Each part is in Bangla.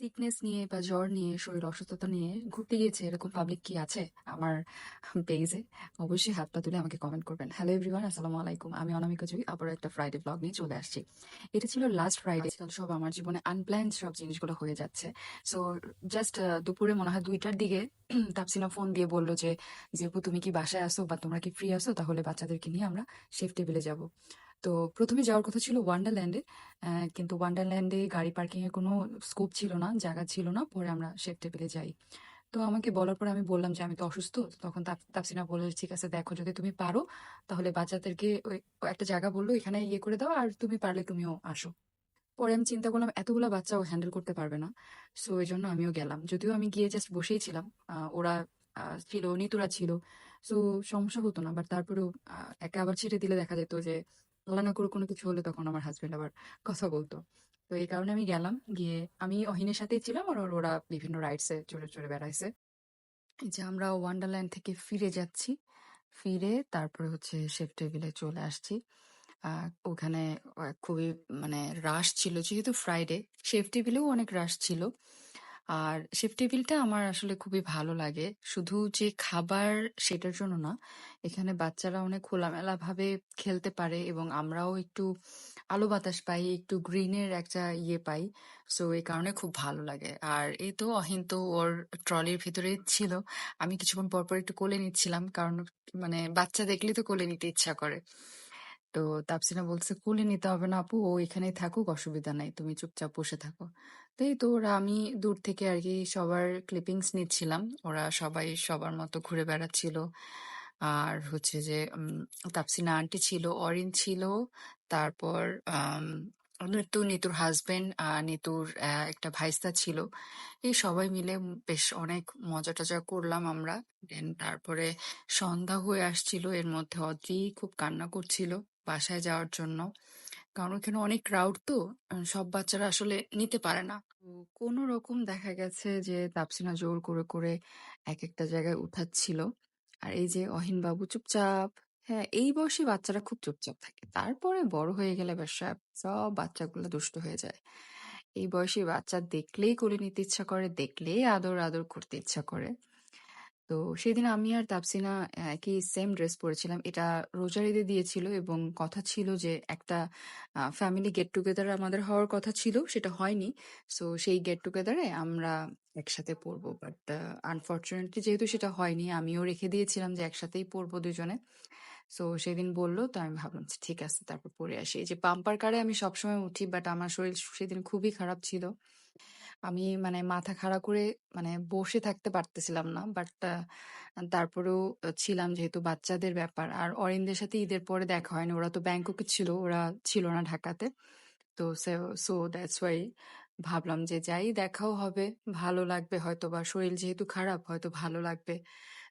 সিকনেস নিয়ে বা জ্বর নিয়ে, শরীর অসুস্থতা নিয়ে ঘুরতে গিয়েছে, এরকম পাবলিক কি আছে আমার পেজে অবশ্যই হাত পা তুলে আমাকে কমেন্ট করবেন। হ্যালো এভরিওয়ান আসসালামু আলাইকুম। আমি অনামিকা জয়ী আবার একটা ফ্রাইডে ব্লগ নিয়ে চলে আসছি। এটা ছিল লাস্ট ফ্রাইডে আজকাল সব আমার জীবনে আনপ্ল্যান সব জিনিসগুলো হয়ে যাচ্ছে। সো জাস্ট দুপুরে মনে হয় দুইটার দিকে তাপসিনা ফোন দিয়ে বলল যে যেহেতু তুমি কি বাসায় আসো বা তোমরা কি ফ্রি আসো? তাহলে বাচ্চাদেরকে নিয়ে আমরা শেফ টেবিলে যাব। তো প্রথমে যাওয়ার কথা ছিল ওয়ান্ডারল্যান্ডে কিন্তু ওয়ান্ডারল্যান্ডে গাড়ি পার্কিং এর কোনো স্কোপ ছিল না, জায়গা ছিল না, পরে আমরা শেফ টেবিলে যাই। তো আমাকে বলার পর আমি বললাম যে, আমি তো অসুস্থ। তখন তাপসিনা বলল, ঠিক আছে, দেখো, যদি তুমি পারো, তাহলে বাচ্চাদেরকে ওই একটা জায়গা বলল, এখানে ইয়ে করে দাও, আর তুমি পারলে তুমিও আসো। পরে আমি চিন্তা করলাম, এতগুলো বাচ্চা ও হ্যান্ডেল করতে পারবে না। সো এই জন্য আমিও গেলাম। যদিও আমি গিয়ে জাস্ট বসেই ছিলাম ওরা ছিল, নিতুরা ছিল। সো সমস্যা হতো না বাট তারপরেও একা আবার ছেড়ে দিলে দেখা যেত যে আল্লাহ না করে কোনো কিছু হলে তখন আমার হাজবেন্ড আবার কথা বলতো। তো এই কারণে আমি গেলাম, গিয়ে আমি অহিনের সাথেই ছিলাম আর ওরা বিভিন্ন রাইডসে চড়ে চড়ে বেড়াইছে। যে আমরা ওয়ান্ডারল্যান্ড থেকে ফিরে যাচ্ছি, ফিরে তারপরে হচ্ছে শেফ টেবিলে চলে আসছি। ওখানে খুবই মানে রাশ ছিল, যেহেতু ফ্রাইডে শেফ টেবিলেও অনেক রাশ ছিল। আর শেফ টেবিলটা আমার আসলে খুবই ভালো লাগে। শুধু যে খাবার সেটার জন্য না, এখানে বাচ্চারা অনেক খোলামেলা ভাবে খেলতে পারে এবং আমরাও একটু আলো বাতাস পাই, একটু গ্রিনের একটা ইয়ে পাই। সো এই কারণে খুব ভালো লাগে। আর এই তো অহিন তো ওর ট্রলির ভিতরে ছিল। আমি কিছুক্ষণ পর পর একটু কোলে নিচ্ছিলাম, কারণ মানে বাচ্চা দেখলে তো কোলে নিতে ইচ্ছা করে। তো তাপসিনা বলছে কোলে নিতে হবে না আপু ও এখানেই থাকুক অসুবিধা নাই তুমি চুপচাপ বসে থাকো। তো এই তো ওরা আমি দূর থেকে আর কি সবার ক্লিপিংস নিচ্ছিলাম ওরা সবাই সবার মতো ঘুরে বেড়াচ্ছিল। আর হচ্ছে যে উম, তাপসিনা আন্টি ছিল অরিন ছিল তারপর নিতু নিতুর হাজবেন্ড আর নিতুর একটা ভাইস্তা ছিল। এই সবাই মিলে বেশ অনেক মজা টজা করলাম আমরা। দেন তারপরে সন্ধ্যা হয়ে আসছিল এর মধ্যে অদ্রি খুব কান্না করছিল। বাসায় যাওয়ার জন্য। কারণ ওখানে অনেক ক্রাউড তো সব বাচ্চারা আসলে নিতে পারে না। কোনো রকম দেখা গেছে যে তাপসিনা জোর করে করে এক একটা জায়গায় উঠাচ্ছিল। আর এই যে অহিন বাবু চুপচাপ হ্যাঁ এই বয়সী বাচ্চারা খুব চুপচাপ থাকে। তারপরে বড় হয়ে গেলে ব্যাস সব সব বাচ্চাগুলো দুষ্ট হয়ে যায়। এই বয়সে বাচ্চা দেখলেই কোলে নিতে ইচ্ছা করে, দেখলেই আদর আদর করতে ইচ্ছা করে। তো সেদিন আমি আর তাপসিনা একই সেম ড্রেস পরেছিলাম। এটা রোজার ঈদে দিয়েছিল এবং কথা ছিল যে একটা ফ্যামিলি গেট টুগেদার আমাদের হওয়ার কথা ছিল, সেটা হয়নি। সো সেই গেট টুগেদারে আমরা একসাথে পরবো। বাট আনফর্চুনেটলি যেহেতু সেটা হয়নি, আমিও রেখে দিয়েছিলাম যে একসাথেই পরবো দুজনে। সো সেদিন বলল, তো আমি ভাবলাম যে ঠিক আছে, তারপর পরে আসি। এই যে পাম্পার কারে আমি সবসময় উঠি বাট আমার শরীর সেদিন খুবই খারাপ ছিল। আমি মানে মাথা খাড়া করে মানে বসে থাকতে পারতেছিলাম না। বাট তারপরেও ছিলাম যেহেতু বাচ্চাদের ব্যাপার। আর অরিনদের সাথে ঈদের পরে দেখা হয়নি। ওরা তো ব্যাংককে ছিল, ওরা ছিল না ঢাকাতে। তো সো দ্যাটস ওয়াই ভাবলাম যে যাই, দেখাও হবে। ভালো লাগবে হয়তো বা শরীর যেহেতু খারাপ, হয়তো ভালো লাগবে।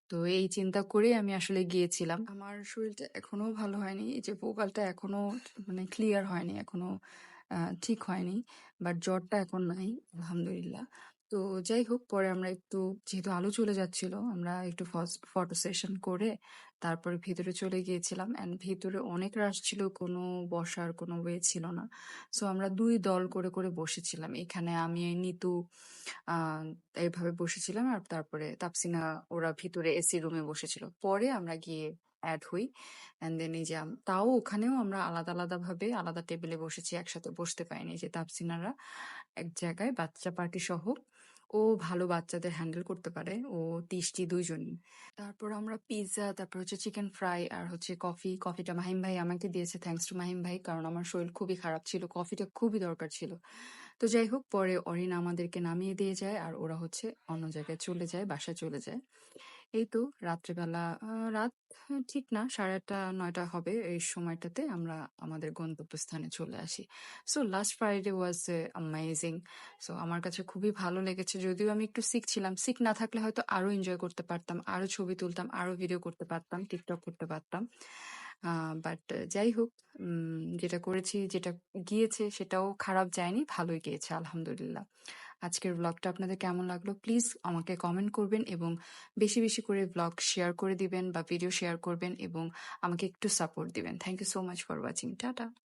তো এই চিন্তা করেই আমি আসলে গিয়েছিলাম। আমার শরীরটা এখনও ভালো হয়নি। এই যে ভোকালটা এখনও মানে ক্লিয়ার হয়নি। এখনও ঠিক হয়নি। বাট জ্বরটা এখন নাই, আলহামদুলিল্লাহ। তো যাই হোক, পরে আমরা একটু যেহেতু আলো চলে যাচ্ছিল, আমরা একটু ফটো সেশন করে তারপরে ভিতরে চলে গিয়েছিলাম অ্যান্ড ভিতরে অনেক রাশ ছিল, কোনো বসার কোনো ওয়ে ছিল না। সো আমরা দুই দল করে করে বসেছিলাম। এখানে আমি, নিতু এইভাবে বসেছিলাম আর তারপরে তাপসিনা ওরা ভিতরে এসি রুমে বসেছিল। পরে আমরা গিয়ে অ্যাড হই অ্যান্ড দেন এই যে তাও ওখানেও আমরা আলাদা আলাদা ভাবে আলাদা টেবিলে বসেছি, একসাথে বসতে পাইনি যে তাপসিনারা এক জায়গায় বাচ্চা পার্টি সহ। ও ভালো বাচ্চাদের হ্যান্ডেল করতে পারে, ও তিষ্টি দুইজনই তারপর আমরা পিৎজা তারপর হচ্ছে চিকেন ফ্রাই আর হচ্ছে কফি কফিটা মাহিম ভাই আমাকে দিয়েছে থ্যাঙ্কস টু মাহিম ভাই, কারণ আমার শরীর খুবই খারাপ ছিল কফিটা খুবই দরকার ছিল। তো যাই হোক পরে অরিন আমাদেরকে নামিয়ে দিয়ে যায় আর ওরা হচ্ছে অন্য জায়গায় চলে যায়, বাসায় চলে যায়। এই তো রাত্রেবেলা রাত ঠিক না, সাড়ে আটটা, নয়টা হবে এই সময়টাতে আমরা আমাদের গন্তব্যস্থানে চলে আসি। So last Friday was amazing so আমার কাছে খুবই ভালো লেগেছে, যদিও আমি একটু সিক ছিলাম। সিক না থাকলে হয়তো আরও এনজয় করতে পারতাম আরও ছবি তুলতাম আরও ভিডিও করতে পারতাম টিকটক করতে পারতাম। বাট যাই হোক যেটা করেছি, যেটা গিয়েছে সেটাও খারাপ যায়নি, ভালোই গিয়েছে, আলহামদুলিল্লাহ। আজকের ব্লগটা আপনাদের কেমন লাগল প্লিজ আমাকে কমেন্ট করবেন এবং বেশি বেশি করে ব্লগ শেয়ার করে দিবেন বা ভিডিও শেয়ার করবেন এবং আমাকে একটু সাপোর্ট দিবেন। Thank you so much for watching tata.